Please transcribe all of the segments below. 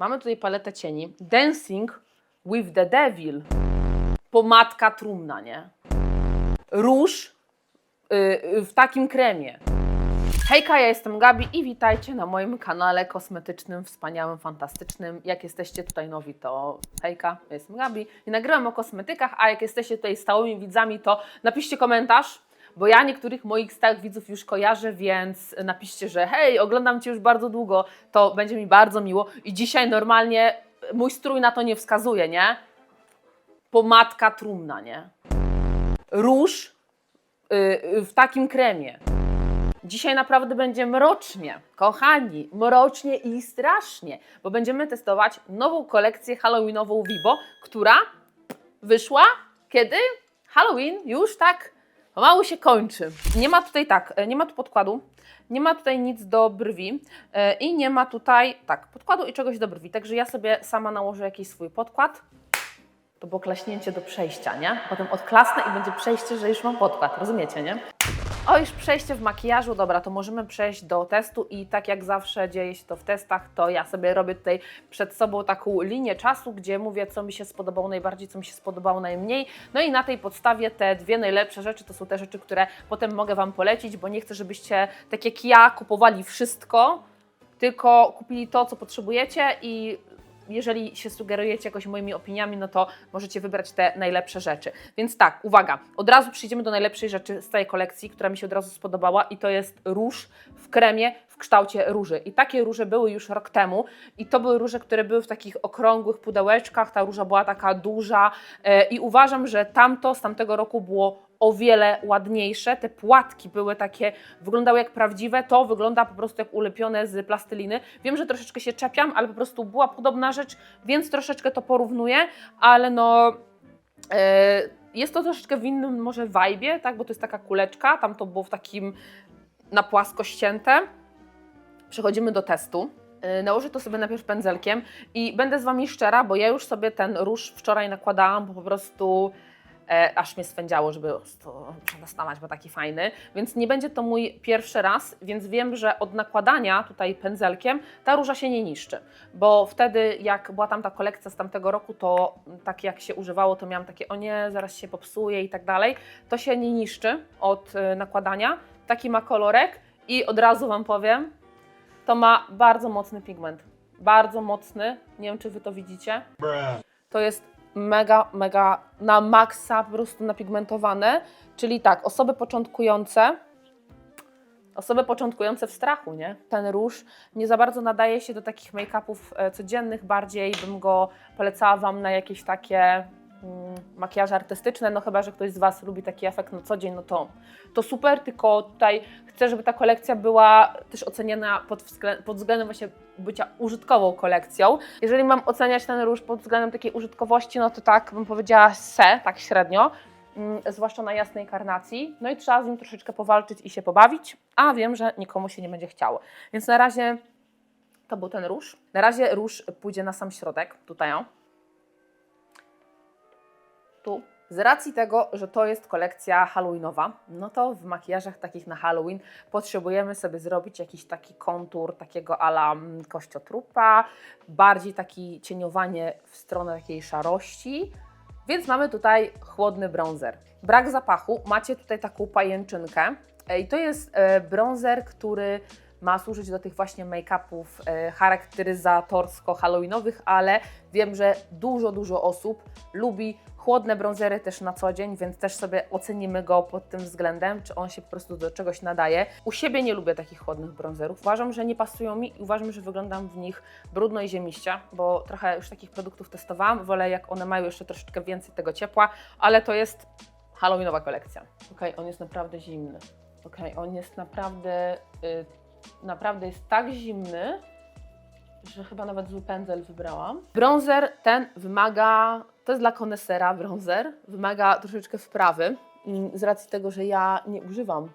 Mamy tutaj paletę cieni. Dancing with the Devil. Pomadka trumna, nie? Róż y, y, w takim kremie. Hejka, ja jestem Gabi i witajcie na moim kanale kosmetycznym, wspaniałym, fantastycznym. Jak jesteście tutaj nowi, to hejka, ja jestem Gabi i nagrywam o kosmetykach, a jak jesteście tutaj stałymi widzami, to napiszcie komentarz, bo ja niektórych moich stałych widzów już kojarzę, więc napiszcie, że hej, oglądam Cię już bardzo długo, to będzie mi bardzo miło i dzisiaj normalnie mój strój na to nie wskazuje, nie? Pomadka trumna, nie? Róż y, y, w takim kremie. Dzisiaj naprawdę będzie mrocznie, kochani, mrocznie i strasznie, bo będziemy testować nową kolekcję halloweenową Vibo, która wyszła kiedy? Halloween już tak pomału się kończy. Nie ma tutaj tak, e, nie ma tu podkładu, nie ma tutaj nic do brwi e, i nie ma tutaj, tak, podkładu i czegoś do brwi, także ja sobie sama nałożę jakiś swój podkład. To było klaśnięcie do przejścia, nie? Potem odklasnę i będzie przejście, że już mam podkład, rozumiecie, nie? O, już przejście w makijażu, dobra, to możemy przejść do testu i tak jak zawsze dzieje się to w testach, to ja sobie robię tutaj przed sobą taką linię czasu, gdzie mówię, co mi się spodobało najbardziej, co mi się spodobało najmniej. No i na tej podstawie te dwie najlepsze rzeczy to są te rzeczy, które potem mogę Wam polecić, bo nie chcę, żebyście tak jak ja kupowali wszystko, tylko kupili to, co potrzebujecie i jeżeli się sugerujecie jakoś moimi opiniami, no to możecie wybrać te najlepsze rzeczy. Więc tak, uwaga, od razu przejdziemy do najlepszej rzeczy z tej kolekcji, która mi się od razu spodobała i to jest róż w kremie w kształcie róży. I takie róże były już rok temu i to były róże, które były w takich okrągłych pudełeczkach, ta róża była taka duża e, i uważam, że tamto z tamtego roku było o wiele ładniejsze. Te płatki były takie, wyglądały jak prawdziwe, to wygląda po prostu jak ulepione z plasteliny. Wiem, że troszeczkę się czepiam, ale po prostu była podobna rzecz, więc troszeczkę to porównuję, ale no. e, jest to troszeczkę w innym może vibe, tak? Bo to jest taka kuleczka, tam to było w takim na płasko ścięte. Przechodzimy do testu. E, Nałożę to sobie najpierw pędzelkiem i będę z Wami szczera, bo ja już sobie ten róż wczoraj nakładałam, bo po prostu e, aż mnie swędziało, żeby to przetestować, bo taki fajny. Więc nie będzie to mój pierwszy raz, więc wiem, że od nakładania tutaj pędzelkiem ta róża się nie niszczy. Bo wtedy, jak była tam ta kolekcja z tamtego roku, to tak jak się używało, to miałam takie, o nie, zaraz się popsuje i tak dalej. To się nie niszczy od e, nakładania. Taki ma kolorek i od razu Wam powiem, to ma bardzo mocny pigment. Bardzo mocny. Nie wiem, czy Wy to widzicie. To jest mega, mega na maksa po prostu napigmentowane. Czyli tak, osoby początkujące, osoby początkujące w strachu, nie? Ten róż nie za bardzo nadaje się do takich make-upów e, codziennych, bardziej bym go polecała Wam na jakieś takie makijaże artystyczne, no chyba, że ktoś z Was lubi taki efekt na co dzień, no to, to super, tylko tutaj chcę, żeby ta kolekcja była też oceniana pod, wzglę- pod względem właśnie bycia użytkową kolekcją. Jeżeli mam oceniać ten róż pod względem takiej użytkowości, no to tak bym powiedziała se, tak średnio, mm, zwłaszcza na jasnej karnacji. No i trzeba z nim troszeczkę powalczyć i się pobawić, a wiem, że nikomu się nie będzie chciało. Więc na razie to był ten róż. Na razie róż pójdzie na sam środek, tutaj o. Tu. Z racji tego, że to jest kolekcja halloweenowa, no to w makijażach takich na Halloween potrzebujemy sobie zrobić jakiś taki kontur takiego ala mm, kościotrupa, bardziej taki cieniowanie w stronę takiej szarości, więc mamy tutaj chłodny bronzer. Brak zapachu, macie tutaj taką pajęczynkę i to jest e, bronzer, który ma służyć do tych właśnie make-upów e, charakteryzatorsko-halloweenowych, ale wiem, że dużo, dużo osób lubi chłodne bronzery też na co dzień, więc też sobie ocenimy go pod tym względem, czy on się po prostu do czegoś nadaje. U siebie nie lubię takich chłodnych bronzerów. Uważam, że nie pasują mi i uważam, że wyglądam w nich brudno i ziemiście, bo trochę już takich produktów testowałam. Wolę, jak one mają jeszcze troszeczkę więcej tego ciepła, ale to jest halloweenowa kolekcja. Okej, on jest naprawdę zimny. Okej, on jest naprawdę, y, naprawdę jest tak zimny, że chyba nawet zły pędzel wybrałam. Bronzer ten wymaga, to jest dla konesera bronzer, wymaga troszeczkę wprawy. Z racji tego, że ja nie używam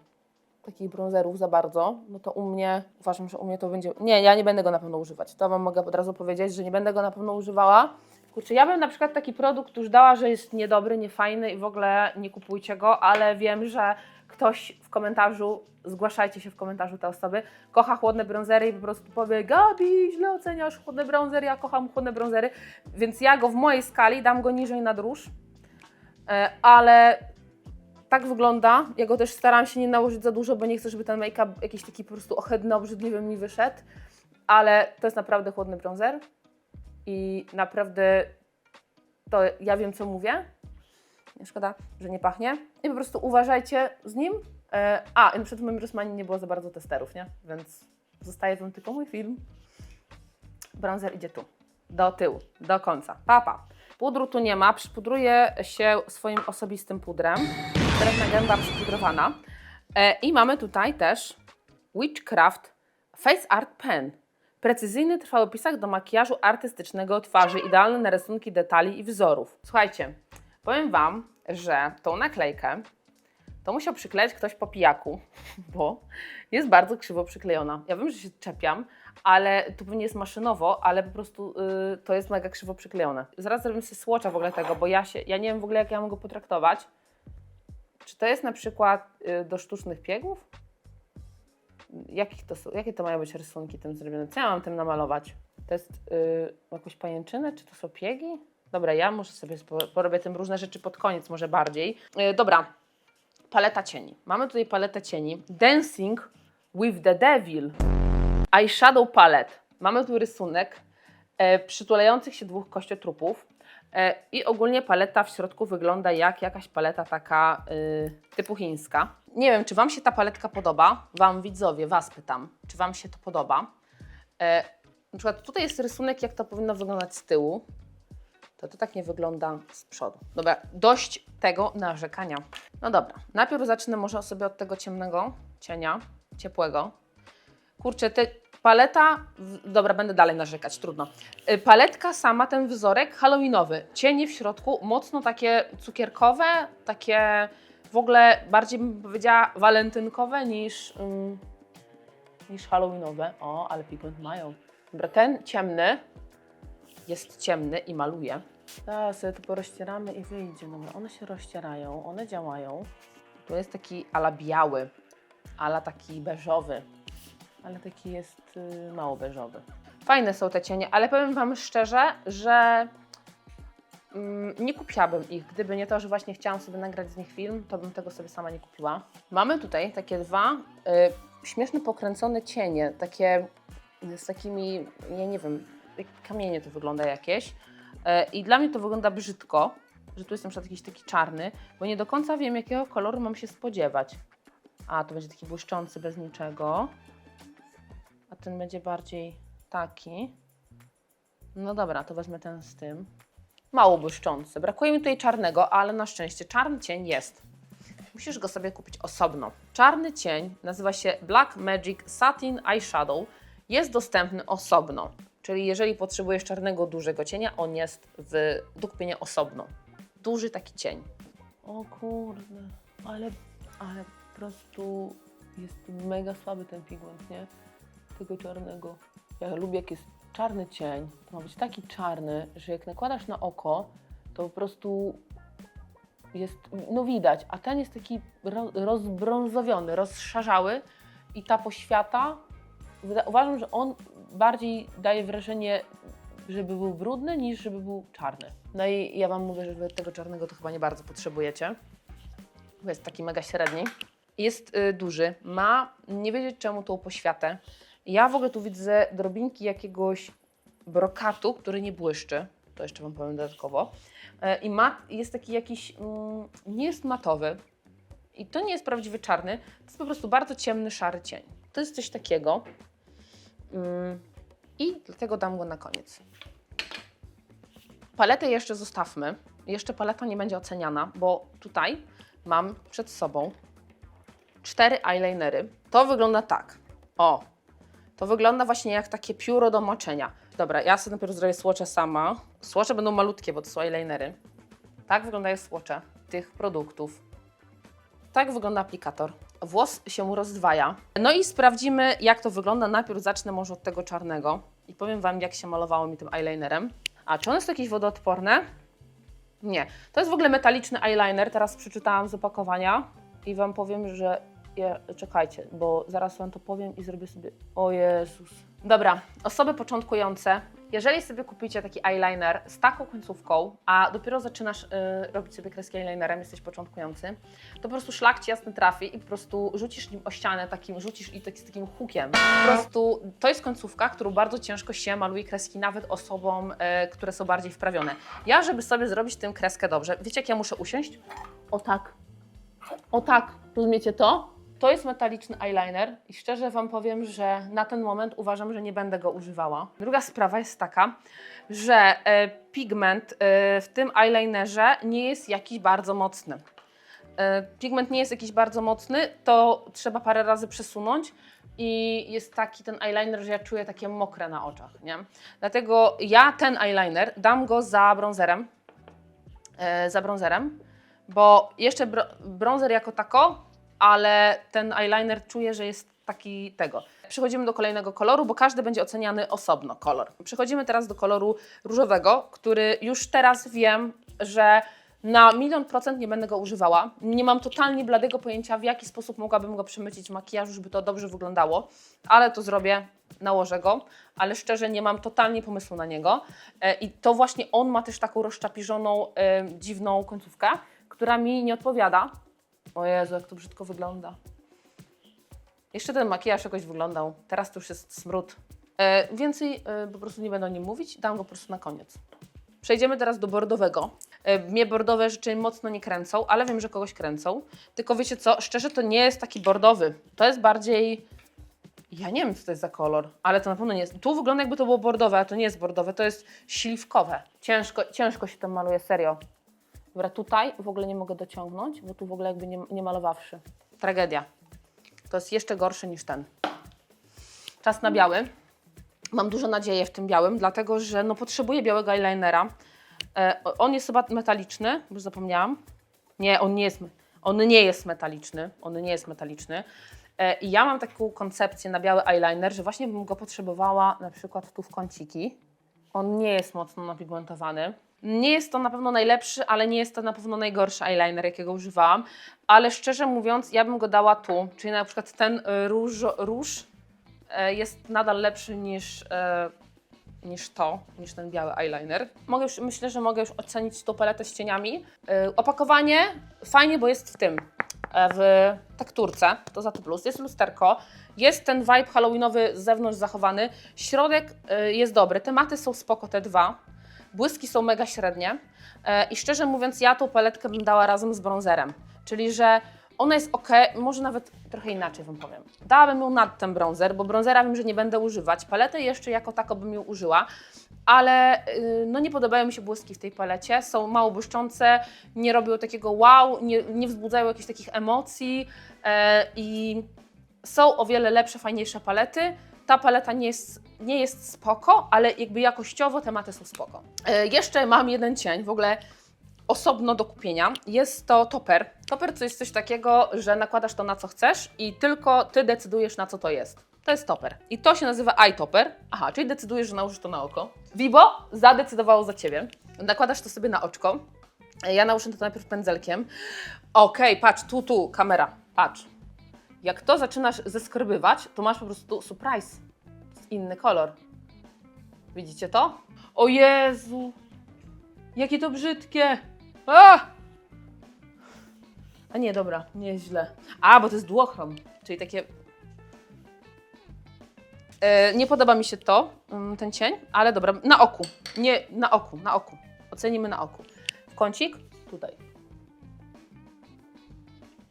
takich bronzerów za bardzo, no to u mnie, uważam, że u mnie to będzie, nie, ja nie będę go na pewno używać. To Wam mogę od razu powiedzieć, że nie będę go na pewno używała, Kurczę, ja bym na przykład taki produkt już dała, że jest niedobry, niefajny i w ogóle nie kupujcie go, ale wiem, że ktoś w komentarzu, zgłaszajcie się w komentarzu te osoby, kocha chłodne bronzery i po prostu powie Gabi, źle oceniasz chłodne bronzery, ja kocham chłodne bronzery, więc ja go w mojej skali dam go niżej na dróż, E, ale tak wygląda. Ja go też staram się nie nałożyć za dużo, bo nie chcę, żeby ten make-up jakiś taki po prostu ohydny, obrzydliwy mi wyszedł, ale to jest naprawdę chłodny bronzer i naprawdę to ja wiem, co mówię. Szkoda, że nie pachnie. I po prostu uważajcie z nim. E, A, i przed moim Rosmanie nie było za bardzo testerów, nie? Więc zostaje wam tylko mój film. Bronzer idzie tu, do tyłu, do końca. Papa. Pudru tu nie ma, przypudruję się swoim osobistym pudrem. Drewna gęba przypudrowana. E, I mamy tutaj też Witchcraft Face Art Pen. Precyzyjny trwały pisak do makijażu artystycznego twarzy, idealny na rysunki detali i wzorów. Słuchajcie, powiem Wam, że tą naklejkę to musiał przykleić ktoś po pijaku, bo jest bardzo krzywo przyklejona. Ja wiem, że się czepiam, ale to pewnie jest maszynowo, ale po prostu y, to jest mega krzywo przyklejone. Zaraz zrobimy sobie słocza w ogóle tego, bo ja się, ja nie wiem w ogóle jak ja go potraktować. Czy to jest na przykład y, do sztucznych piegów? Jakich to jakie to mają być rysunki tym zrobione? Co ja mam tym namalować? To jest y, jakąś pajęczynę, czy to są piegi? Dobra, ja muszę sobie porobię tym różne rzeczy pod koniec, może bardziej. Y, dobra, paleta cieni. Mamy tutaj paletę cieni. Dancing with the Devil. Eyeshadow palette. Mamy tu rysunek e, przytulających się dwóch kościotrupów. E, I ogólnie paleta w środku wygląda jak jakaś paleta taka y, typu chińska. Nie wiem, czy Wam się ta paletka podoba? Wam widzowie, Was pytam, czy Wam się to podoba? E, na przykład tutaj jest rysunek, jak to powinno wyglądać z tyłu. To to tak nie wygląda z przodu. Dobra, dość tego narzekania. No dobra, najpierw zacznę może sobie od tego ciemnego cienia, ciepłego. Kurczę, te paleta, dobra, będę dalej narzekać, trudno. Y, Paletka sama, ten wzorek halloweenowy, cienie w środku, mocno takie cukierkowe, takie w ogóle bardziej bym powiedziała walentynkowe niż, ym, niż halloweenowe. O, ale pigment mają. Dobra, ten ciemny jest ciemny i maluje. Teraz sobie to porozcieramy i wyjdzie. Dobra, one się rozcierają, one działają. Tu jest taki ala biały, ala taki beżowy, ale taki jest y, mało beżowy. Fajne są te cienie, ale powiem Wam szczerze, że mm, nie kupiłabym ich. Gdyby nie to, że właśnie chciałam sobie nagrać z nich film, to bym tego sobie sama nie kupiła. Mamy tutaj takie dwa y, śmieszne pokręcone cienie, takie z takimi, ja nie wiem, jak kamienie to wygląda jakieś. E, I dla mnie to wygląda brzydko, że tu jest na przykład jakiś taki czarny, bo nie do końca wiem, jakiego koloru mam się spodziewać. A, to będzie taki błyszczący bez niczego. A ten będzie bardziej taki. No dobra, to wezmę ten z tym. Mało błyszczący. Brakuje mi tutaj czarnego, ale na szczęście czarny cień jest. Musisz go sobie kupić osobno. Czarny cień nazywa się Black Magic Satin Eyeshadow. Jest dostępny osobno. Czyli jeżeli potrzebujesz czarnego, dużego cienia, on jest w, do kupienia osobno. Duży taki cień. O kurde, ale, ale po prostu jest mega słaby ten pigment, nie? Tego czarnego. Ja lubię jak jest czarny cień, to ma być taki czarny, że jak nakładasz na oko, to po prostu jest, no widać, a ten jest taki ro, rozbrązowiony, rozszarzały i ta poświata, uważam, że on bardziej daje wrażenie, żeby był brudny, niż żeby był czarny. No i ja Wam mówię, że tego czarnego to chyba nie bardzo potrzebujecie, bo jest taki mega średni. Jest y, duży, ma nie wiedzieć czemu tą poświatę. Ja w ogóle tu widzę drobinki jakiegoś brokatu, który nie błyszczy. To jeszcze Wam powiem dodatkowo. E, I mat jest taki jakiś, mm, nie jest matowy. I to nie jest prawdziwy czarny, to jest po prostu bardzo ciemny, szary cień. To jest coś takiego. Mm, I dlatego dam go na koniec. Paletę jeszcze zostawmy. Jeszcze paleta nie będzie oceniana, bo tutaj mam przed sobą cztery eyelinery. To wygląda tak. O, to wygląda właśnie jak takie pióro do moczenia. Dobra, ja sobie najpierw zrobię słocze sama. Słocze będą malutkie, bo to są eyelinery. Tak wyglądają słocze tych produktów. Tak wygląda aplikator. Włos się rozdwaja. No i sprawdzimy, jak to wygląda. Najpierw zacznę może od tego czarnego i powiem Wam, jak się malowało mi tym eyelinerem. A czy one są jakieś wodoodporne? Nie. To jest w ogóle metaliczny eyeliner. Teraz przeczytałam z opakowania i Wam powiem, że. Je, czekajcie, bo zaraz Wam to powiem i zrobię sobie. O Jezus. Dobra, osoby początkujące. Jeżeli sobie kupicie taki eyeliner z taką końcówką, a dopiero zaczynasz y, robić sobie kreski eyelinerem, jesteś początkujący, to po prostu szlak ci jasny trafi i po prostu rzucisz nim o ścianę, takim, rzucisz i tak, z takim hukiem. Po prostu to jest końcówka, którą bardzo ciężko się maluje kreski nawet osobom, y, które są bardziej wprawione. Ja, żeby sobie zrobić tę kreskę dobrze, wiecie jak ja muszę usiąść? O tak. O tak. Rozumiecie to? To jest metaliczny eyeliner i szczerze Wam powiem, że na ten moment uważam, że nie będę go używała. Druga sprawa jest taka, że e, pigment e, w tym eyelinerze nie jest jakiś bardzo mocny. E, pigment nie jest jakiś bardzo mocny, to trzeba parę razy przesunąć i jest taki ten eyeliner, że ja czuję takie mokre na oczach, nie? Dlatego ja ten eyeliner dam go za bronzerem, za bronzerem, bo jeszcze bronzer jako tako, ale ten eyeliner czuję, że jest taki tego. Przechodzimy do kolejnego koloru, bo każdy będzie oceniany osobno kolor. Przechodzimy teraz do koloru różowego, który już teraz wiem, że na milion procent nie będę go używała. Nie mam totalnie bladego pojęcia, w jaki sposób mogłabym go przemycić w makijażu, żeby to dobrze wyglądało, ale to zrobię, nałożę go, ale szczerze nie mam totalnie pomysłu na niego. E, I to właśnie on ma też taką rozczapiżoną, e, dziwną końcówkę, która mi nie odpowiada. O Jezu, jak to brzydko wygląda. Jeszcze ten makijaż jakoś wyglądał. Teraz to już jest smród. E, więcej e, po prostu nie będę o nim mówić, dam go po prostu na koniec. Przejdziemy teraz do bordowego. E, Mnie bordowe rzeczy mocno nie kręcą, ale wiem, że kogoś kręcą. Tylko wiecie co, szczerze to nie jest taki bordowy. To jest bardziej... Ja nie wiem, co to jest za kolor, ale to na pewno nie jest. Tu wygląda jakby to było bordowe, a to nie jest bordowe, to jest śliwkowe. Ciężko, ciężko się tam maluje, serio. Dobra, tutaj w ogóle nie mogę dociągnąć, bo tu w ogóle jakby nie, nie malowawszy. Tragedia. To jest jeszcze gorsze niż ten. Czas na biały. Mam dużo nadziei w tym białym, dlatego że no, potrzebuję białego eyelinera. E, on jest chyba metaliczny, bo już zapomniałam. Nie, on nie jest, on nie jest metaliczny. On nie jest metaliczny. E, I ja mam taką koncepcję na biały eyeliner, że właśnie bym go potrzebowała na przykład tu w kąciki. On nie jest mocno napigmentowany. Nie jest to na pewno najlepszy, ale nie jest to na pewno najgorszy eyeliner, jakiego używałam. Ale szczerze mówiąc, ja bym go dała tu. Czyli na przykład ten y, róż, róż e, jest nadal lepszy niż, e, niż to, niż ten biały eyeliner. Mogę już, myślę, że mogę już ocenić tą paletę z cieniami. E, Opakowanie fajnie, bo jest w tym, e, w tekturce, to za to plus. Jest lusterko, jest ten vibe halloweenowy z zewnątrz zachowany. Środek e, jest dobry, tematy są spoko te dwa. Błyski są mega średnie e, i szczerze mówiąc ja tą paletkę bym dała razem z bronzerem, czyli że ona jest ok, może nawet trochę inaczej Wam powiem. Dałabym ją nad ten bronzer, bo bronzera wiem, że nie będę używać. Paletę jeszcze jako tako bym ją użyła, ale yy, no nie podobają mi się błyski w tej palecie. Są mało błyszczące, nie robią takiego wow, nie, nie wzbudzają jakichś takich emocji e, i są o wiele lepsze, fajniejsze palety. Ta paleta nie jest, nie jest spoko, ale jakby jakościowo tematy są spoko. E, jeszcze mam jeden cień, w ogóle osobno do kupienia. Jest to toper. Toper to jest coś takiego, że nakładasz to na co chcesz i tylko ty decydujesz na co to jest. To jest toper. I to się nazywa eyetopper. Aha, czyli decydujesz, że nałożysz to na oko. Vibo zadecydowało za ciebie. Nakładasz to sobie na oczko. Ja nałożę to najpierw pędzelkiem. Okej, patrz, tu, tu, kamera, patrz. Jak to zaczynasz zeskrbywać, to masz po prostu surprise. Inny kolor. Widzicie to? O Jezu! Jakie to brzydkie! A! A nie, dobra, nie jest źle. A, bo to jest duochrom, czyli takie... E, nie podoba mi się to, mm, ten cień, ale dobra, na oku. Nie, na oku, na oku. Ocenimy na oku. Kącik, tutaj.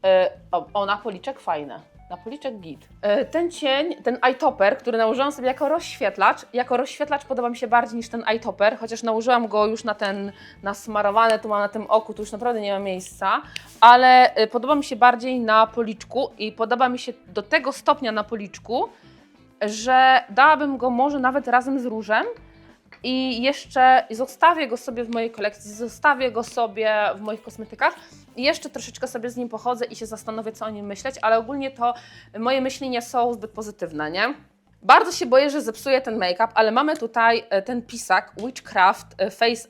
E, o, na policzek fajne. Na policzek git. E, ten cień, ten eyetopper, który nałożyłam sobie jako rozświetlacz, jako rozświetlacz podoba mi się bardziej niż ten eyetopper, chociaż nałożyłam go już na ten, na smarowane, tu mam na tym oku, tu już naprawdę nie ma miejsca, ale e, podoba mi się bardziej na policzku i podoba mi się do tego stopnia na policzku, że dałabym go może nawet razem z różem, i jeszcze zostawię go sobie w mojej kolekcji, zostawię go sobie w moich kosmetykach i jeszcze troszeczkę sobie z nim pochodzę i się zastanowię, co o nim myśleć, ale ogólnie to moje myśli nie są zbyt pozytywne, nie? Bardzo się boję, że zepsuję ten make-up, ale mamy tutaj e, ten pisak Witchcraft e, Face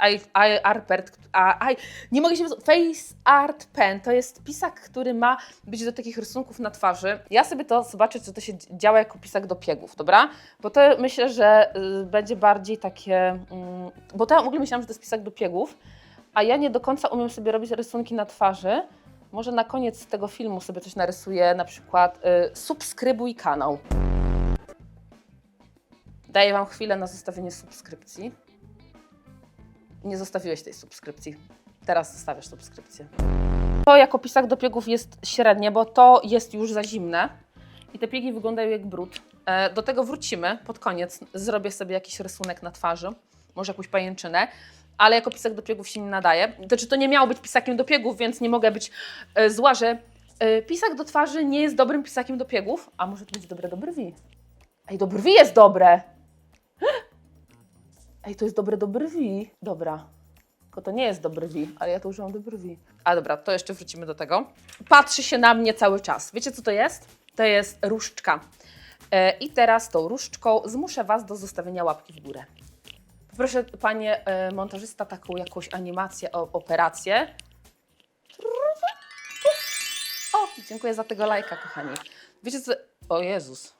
Art Pen. A, nie mogę się Face Art Pen to jest pisak, który ma być do takich rysunków na twarzy. Ja sobie to zobaczę, czy to się działa jako pisak do piegów, dobra? Bo to myślę, że y, będzie bardziej takie. Mm, bo to ja w ogóle myślałam, że to jest pisak do piegów, a ja nie do końca umiem sobie robić rysunki na twarzy. Może na koniec tego filmu sobie coś narysuję, na przykład y, subskrybuj kanał. Daję Wam chwilę na zostawienie subskrypcji. Nie zostawiłeś tej subskrypcji. Teraz zostawiasz subskrypcję. To jako pisak do piegów jest średnie, bo to jest już za zimne i te piegi wyglądają jak brud. E, Do tego wrócimy pod koniec. Zrobię sobie jakiś rysunek na twarzy, może jakąś pajęczynę, ale jako pisak do piegów się nie nadaje. Znaczy, to nie miało być pisakiem do piegów, więc nie mogę być e, zła, że e, pisak do twarzy nie jest dobrym pisakiem do piegów, a może to być dobre do brwi. Ej, do brwi jest dobre! Ej, to jest dobre do brwi. Dobra. Tylko to nie jest do brwi, ale ja to użyłam do brwi. A dobra, to jeszcze wrócimy do tego. Patrzy się na mnie cały czas. Wiecie, co to jest? To jest różdżka. E, I teraz tą różdżką zmuszę Was do zostawienia łapki w górę. Poproszę, panie e, montażysta, taką jakąś animację, o, operację. O, dziękuję za tego lajka, kochani. Wiecie co? O Jezus.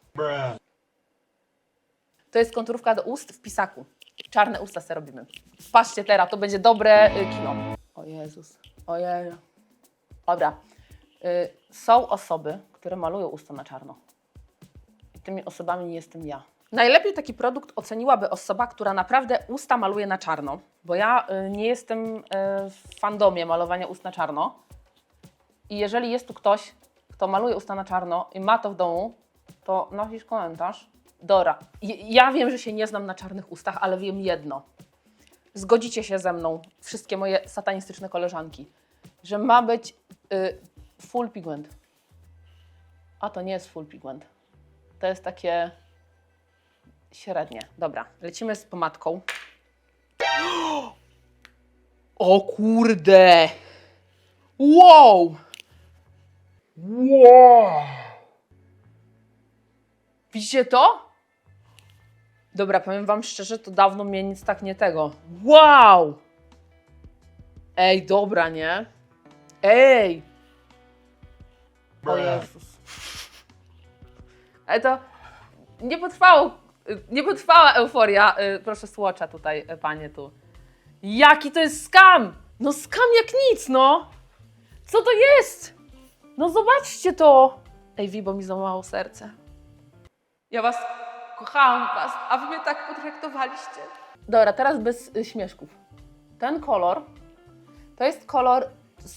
To jest konturówka do ust w pisaku. Czarne usta sobie robimy. Patrzcie teraz, to będzie dobre y, kino. O Jezus. Ojej. Dobra. Y, są osoby, które malują usta na czarno. I tymi osobami nie jestem ja. Najlepiej taki produkt oceniłaby osoba, która naprawdę usta maluje na czarno. Bo ja y, nie jestem y, w fandomie malowania ust na czarno. I jeżeli jest tu ktoś, kto maluje usta na czarno i ma to w domu, to napisz komentarz. Dora, ja wiem, że się nie znam na czarnych ustach, ale wiem jedno. Zgodzicie się ze mną, wszystkie moje satanistyczne koleżanki, że ma być y, full pigment. A to nie jest full pigment. To jest takie średnie. Dobra, lecimy z pomadką. O kurde! Wow! Wow! Widzicie to? Dobra, powiem wam szczerze, to dawno mnie nic tak nie tego. Wow! Ej, dobra, nie? Ej! O Jezus. Ale to nie potrwało, nie potrwała euforia. Y, Proszę słocza tutaj, y, panie tu. Jaki to jest skam! No skam jak nic, no! Co to jest? No zobaczcie to! Ej, Wibo mi złamało serce. Ja was kochałam was, a wy mnie tak potraktowaliście. Dobra, teraz bez y, śmieszków. Ten kolor to jest kolor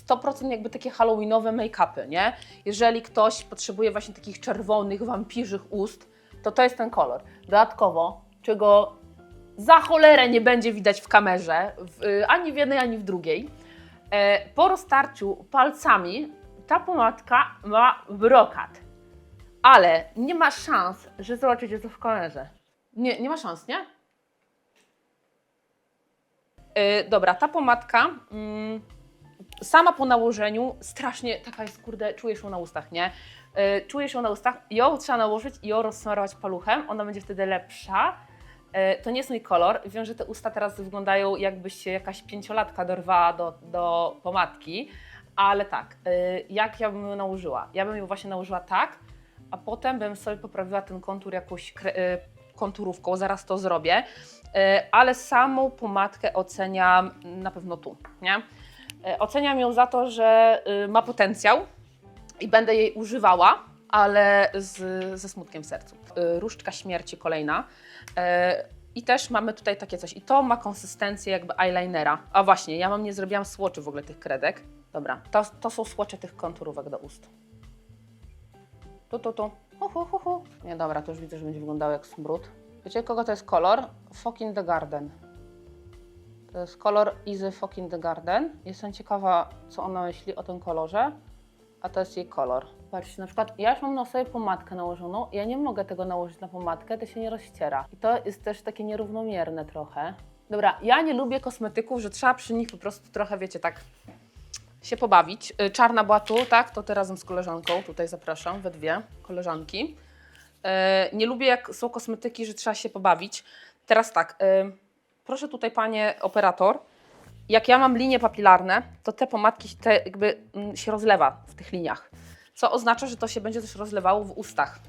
100% jakby takie halloweenowe make-upy, nie? Jeżeli ktoś potrzebuje właśnie takich czerwonych, wampirzych ust, to to jest ten kolor. Dodatkowo, czego za cholerę nie będzie widać w kamerze, w, y, ani w jednej, ani w drugiej, e, po roztarciu palcami ta pomadka ma brokat ale nie ma szans, że zobaczycie to w kamerze. Nie, nie ma szans, nie? Yy, dobra, ta pomadka mm, sama po nałożeniu strasznie taka jest, kurde, czujesz ją na ustach, nie? Yy, czujesz ją na ustach, ją trzeba nałożyć i ją rozsmarować paluchem, ona będzie wtedy lepsza. Yy, to nie jest mój kolor, wiem, że te usta teraz wyglądają jakby się jakaś pięciolatka dorwała do, do pomadki, ale tak, yy, jak ja bym ją nałożyła? Ja bym ją właśnie nałożyła tak, a potem bym sobie poprawiła ten kontur jakąś y, konturówką, zaraz to zrobię, Y, ale samą pomadkę oceniam na pewno tu, nie? Y, Oceniam ją za to, że y, ma potencjał i będę jej używała, ale z, ze smutkiem w sercu. Różdżka śmierci kolejna. I też mamy tutaj takie coś. I to ma konsystencję jakby eyelinera. A właśnie, ja mam nie zrobiłam słoczy w ogóle tych kredek. Dobra, to, to są słocze tych konturówek do ust. Tu, tu, tu. Hu, hu, hu, hu. Nie, dobra, to już widzę, że będzie wyglądało jak smród. Wiecie, kogo to jest kolor? In the Garden. To jest kolor Easy in the Garden. Jestem ciekawa, co ona myśli o tym kolorze. A to jest jej kolor. Patrzcie, na przykład ja już mam na sobie pomadkę nałożoną. Ja nie mogę tego nałożyć na pomadkę, to się nie rozciera. I to jest też takie nierównomierne trochę. Dobra, ja nie lubię kosmetyków, że trzeba przy nich po prostu trochę, wiecie, tak się pobawić. Y, Czarna była tu, tak? To ty razem z koleżanką. Tutaj zapraszam, we dwie koleżanki. E, nie lubię, jak są kosmetyki, że trzeba się pobawić. Teraz tak, e, proszę tutaj, panie operator. Jak ja mam linie papilarne, to te pomadki te jakby mm, się rozlewa w tych liniach. Co oznacza, że to się będzie też rozlewało w ustach.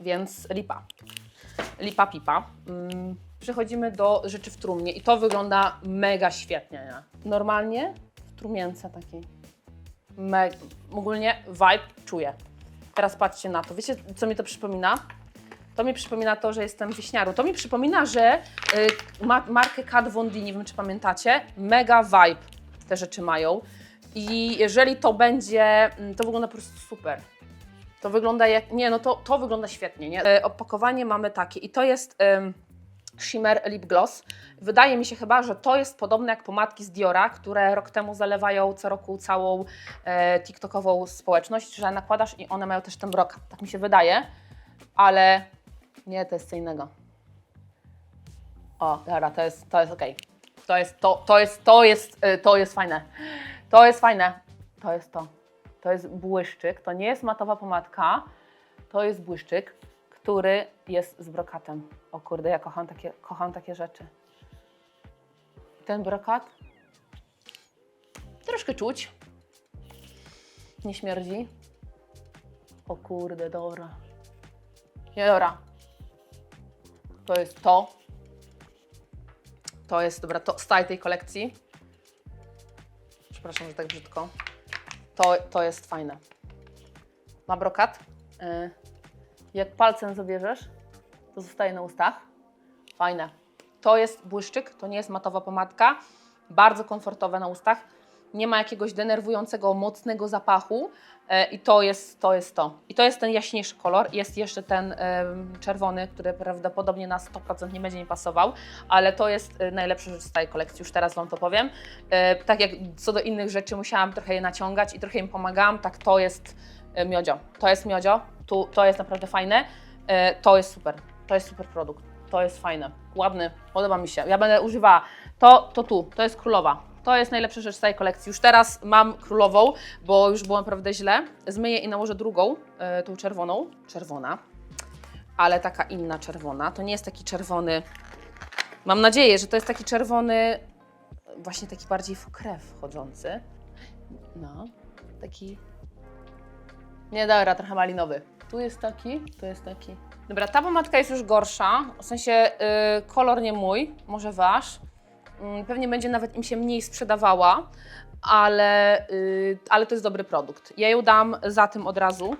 Więc lipa. Lipa pipa. Mm, Przechodzimy do rzeczy w trumnie i to wygląda mega świetnie. Nie? Normalnie trumience takiej. Me- ogólnie vibe czuję. Teraz patrzcie na to. Wiecie, co mi to przypomina? To mi przypomina to, że jestem wieśniarą. To mi przypomina, że y, ma, markę Kat Von D, nie wiem czy pamiętacie, mega vibe te rzeczy mają. I jeżeli to będzie, mm, to wygląda po prostu super. To wygląda jak, nie no to, to wygląda świetnie, nie? E, opakowanie mamy takie i to jest ym, Shimmer Lip Gloss. Wydaje mi się chyba, że to jest podobne jak pomadki z Diora, które rok temu zalewają co roku całą e, TikTokową społeczność, że nakładasz i one mają też ten brokat. Tak mi się wydaje, ale nie, to jest co innego. O, dobra, to jest, to jest okej. To jest, to, to jest, to jest, y, to jest fajne. To jest fajne. To jest to. To jest błyszczyk. To nie jest matowa pomadka. To jest błyszczyk, który jest z brokatem. O kurde, ja kocham takie, kocham takie rzeczy. Ten brokat troszkę czuć. Nie śmierdzi. O kurde, dobra. Nie, dobra. To jest to. To jest, dobra, to style tej kolekcji. Przepraszam, że tak brzydko. To, to jest fajne. Ma brokat. Y, Jak palcem zabierzesz, to zostaje na ustach. Fajne. To jest błyszczyk, to nie jest matowa pomadka. Bardzo komfortowe na ustach. Nie ma jakiegoś denerwującego, mocnego zapachu. E, I to jest, to jest to. I to jest ten jaśniejszy kolor. Jest jeszcze ten czerwony, który prawdopodobnie na 100% nie będzie mi pasował, ale to jest e, najlepsza rzecz z tej kolekcji, już teraz Wam to powiem. E, tak jak co do innych rzeczy musiałam trochę je naciągać i trochę im pomagałam, tak to jest miodzio. To jest miodzio, tu, to jest naprawdę fajne. To jest super, to jest super produkt. To jest fajne, ładny, podoba mi się. Ja będę używała. To, to tu, to jest królowa. To jest najlepsza rzecz z tej kolekcji. Już teraz mam królową, bo już było naprawdę źle. Zmyję i nałożę drugą, e, tą czerwoną. Czerwona, ale taka inna czerwona. To nie jest taki czerwony. Mam nadzieję, że to jest taki czerwony, właśnie taki bardziej w krew wchodzący. No, taki. Nie, dobra, trochę malinowy. Tu jest taki, tu jest taki. Dobra, ta pomadka jest już gorsza. W sensie y, kolor nie mój, może wasz. Mm, Pewnie będzie nawet im się mniej sprzedawała, ale, y, ale to jest dobry produkt. Ja ją dam za tym od razu,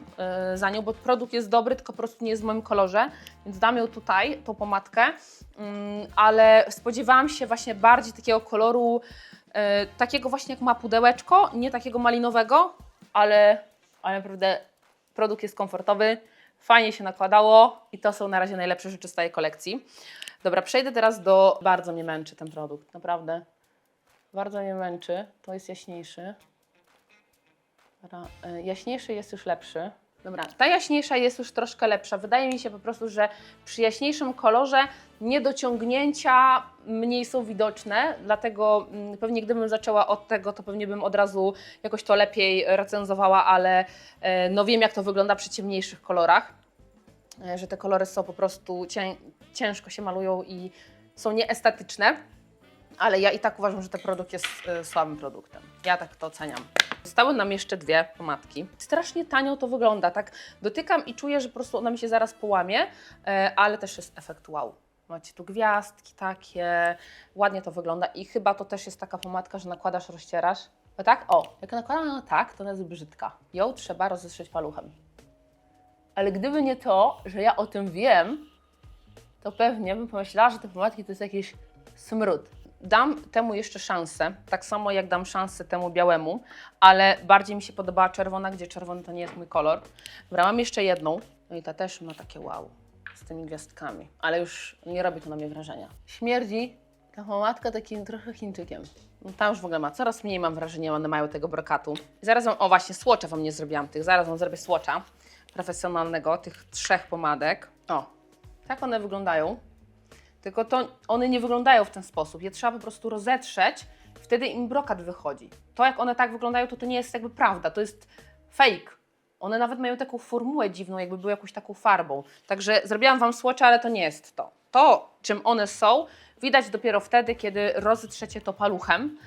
y, za nią, bo produkt jest dobry, tylko po prostu nie jest w moim kolorze, więc dam ją tutaj, tą pomadkę, Mm, ale spodziewałam się właśnie bardziej takiego koloru, y, takiego właśnie jak ma pudełeczko, nie takiego malinowego, ale, ale naprawdę produkt jest komfortowy, fajnie się nakładało i to są na razie najlepsze rzeczy z tej kolekcji. Dobra, przejdę teraz do. Bardzo mnie męczy ten produkt, naprawdę. Bardzo mnie męczy. To jest jaśniejszy. Y, jaśniejszy jest już lepszy. Dobra, ta jaśniejsza jest już troszkę lepsza. Wydaje mi się po prostu, że przy jaśniejszym kolorze niedociągnięcia mniej są widoczne, dlatego mm, pewnie gdybym zaczęła od tego, to pewnie bym od razu jakoś to lepiej recenzowała, ale e, no wiem jak to wygląda przy ciemniejszych kolorach, e, że te kolory są po prostu cię, ciężko się malują i są nieestetyczne, ale ja i tak uważam, że ten produkt jest e, słabym produktem. Ja tak to oceniam. Zostały nam jeszcze dwie pomadki. Strasznie tanio to wygląda, tak dotykam i czuję, że po prostu ona mi się zaraz połamie, e, ale też jest efekt wow. Macie tu gwiazdki takie, ładnie to wygląda i chyba to też jest taka pomadka, że nakładasz, rozcierasz. No tak? O, jak nakładam ją tak, to ona jest brzydka. Ją trzeba rozetrzeć paluchem. Ale gdyby nie to, że ja o tym wiem, to pewnie bym pomyślała, że te pomadki to jest jakiś smród. Dam temu jeszcze szansę, tak samo jak dam szansę temu białemu, ale bardziej mi się podobała czerwona, gdzie czerwony to nie jest mój kolor. Dobra, mam jeszcze jedną, no i ta też ma takie wow, z tymi gwiazdkami, ale już nie robi to na mnie wrażenia. Śmierdzi ta pomadka takim trochę Chińczykiem. No, ta już w ogóle ma coraz mniej, mam wrażenie, one mają tego brokatu. Zaraz wam, o właśnie, słocza wam nie zrobiłam tych, zaraz wam zrobię słocza profesjonalnego, tych trzech pomadek. O, tak one wyglądają. Tylko to one nie wyglądają w ten sposób. Je trzeba po prostu rozetrzeć, wtedy im brokat wychodzi. To jak one tak wyglądają, to to nie jest jakby prawda, to jest fake. One nawet mają taką formułę dziwną, jakby były jakąś taką farbą. Także zrobiłam Wam słocze, ale to nie jest to. To, czym one są, widać dopiero wtedy, kiedy rozetrzecie to paluchem.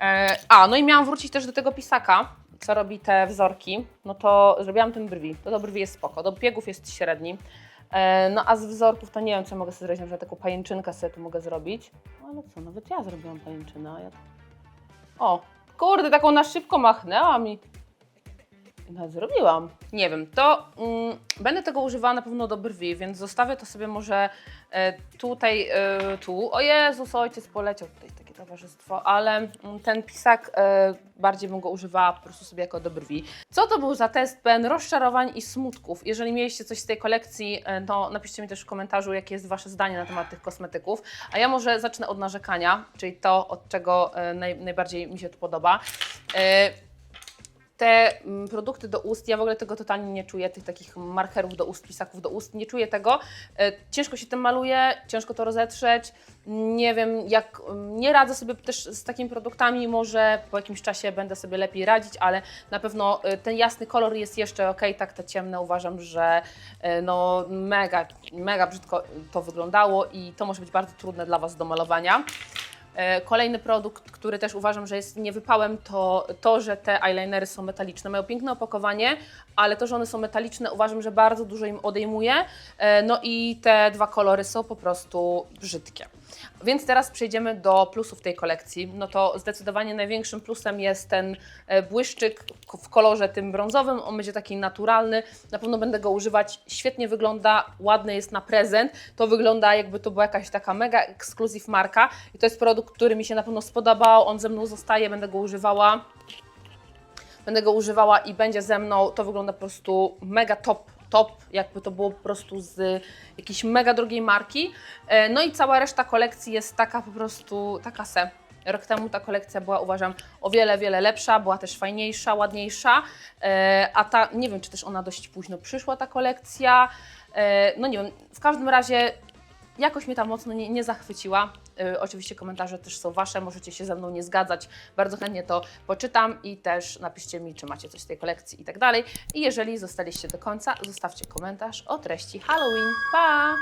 E, a, no i miałam wrócić też do tego pisaka, co robi te wzorki. No to zrobiłam tym brwi. To do brwi jest spoko, do biegów jest średni. E, no a z wzorków to nie wiem, co mogę sobie zrobić, na przykład taką pajęczynkę sobie tu mogę zrobić. No, ale co, nawet ja zrobiłam pajęczynę, a ja... O, kurde, taką na szybko machnęła mi. No, zrobiłam. Nie wiem, to mm, będę tego używała na pewno do brwi, więc zostawię to sobie może e, tutaj, e, tu. O Jezus, ojciec poleciał tutaj takie towarzystwo, ale mm, ten pisak e, bardziej bym go używała po prostu sobie jako do brwi. Co to był za test pen rozczarowań i smutków? Jeżeli mieliście coś z tej kolekcji, e, to napiszcie mi też w komentarzu, jakie jest Wasze zdanie na temat tych kosmetyków. A ja może zacznę od narzekania, czyli to, od czego e, naj, najbardziej mi się to podoba. Te mm, produkty do ust, ja w ogóle tego totalnie nie czuję, tych takich markerów do ust, pisaków do ust, nie czuję tego. E, Ciężko się tym maluje, ciężko to rozetrzeć. Nie wiem, jak mm, nie radzę sobie też z takimi produktami, może po jakimś czasie będę sobie lepiej radzić, ale na pewno e, ten jasny kolor jest jeszcze ok, tak te ciemne uważam, że e, no mega, mega brzydko to wyglądało i to może być bardzo trudne dla Was do malowania. E, Kolejny produkt, który też uważam, że jest niewypałem, to to, że te eyelinery są metaliczne. Mają piękne opakowanie, ale to, że one są metaliczne, uważam, że bardzo dużo im odejmuje. E, No i te dwa kolory są po prostu brzydkie. Więc teraz przejdziemy do plusów tej kolekcji. No to zdecydowanie największym plusem jest ten e, błyszczyk w kolorze tym brązowym. On będzie taki naturalny. Na pewno będę go używać. Świetnie wygląda, ładny jest na prezent. To wygląda jakby to była jakaś taka mega ekskluzyw marka. I to jest produkt, który mi się na pewno spodobał. On ze mną zostaje, będę go używała. Będę go używała i będzie ze mną. To wygląda po prostu mega top, top, jakby to było po prostu z jakiejś mega drogiej marki. E, No i cała reszta kolekcji jest taka po prostu, taka se. Rok temu ta kolekcja była, uważam, o wiele, wiele lepsza, była też fajniejsza, ładniejsza, E, a ta, nie wiem, czy też ona dość późno przyszła, ta kolekcja. E, No nie wiem, w każdym razie jakoś mnie ta mocno nie, nie zachwyciła. Y, oczywiście komentarze też są Wasze, możecie się ze mną nie zgadzać. Bardzo chętnie to poczytam i też napiszcie mi, czy macie coś z tej kolekcji i tak dalej. I jeżeli zostaliście do końca, zostawcie komentarz o treści Halloween. Pa!